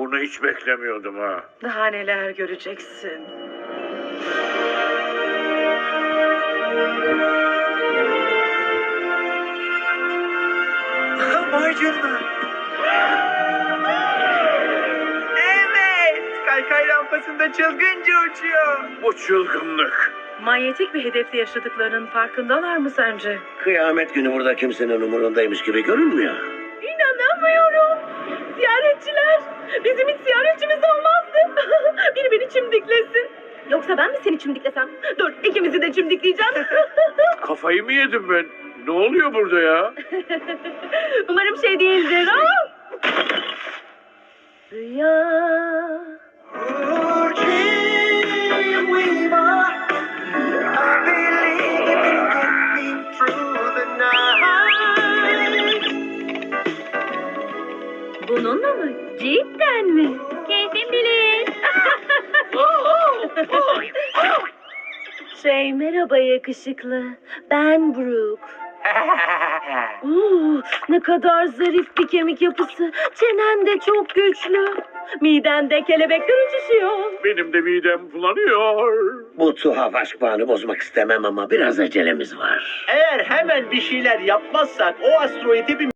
Bunu hiç beklemiyordum ha. Daha neler göreceksin. Vay canına. Evet. Kaykay rampasında çılgınca uçuyor. Bu çılgınlık. Manyetik bir hedefte yaşadıklarının farkındalar mı sence? Kıyamet günü burada kimsenin umurundaymış gibi görünmüyor. İnanamıyorum. Ziyaretçiler. Bizim hiç ziyaretçimiz olmazdı. Biri beni çimdiklesin. Yoksa ben mi seni çimdiklesem? Dur ikimizi de çimdikleyeceğim. Kafayı mı yedim ben? Ne oluyor burada ya? Umarım şey değildir. Aa! Rüya. Bununla mı? Cidden mi? Keyfim bilir. şey merhaba yakışıklı. Ben Brooke. Oo, ne kadar zarif bir kemik yapısı. Çenen de çok güçlü. Midemde kelebekler uçuşuyor. Benim de midem bulanıyor. Bu tuhaf aşk bağını bozmak istemem ama biraz acelemiz var. Eğer hemen bir şeyler yapmazsak o asteroidi bir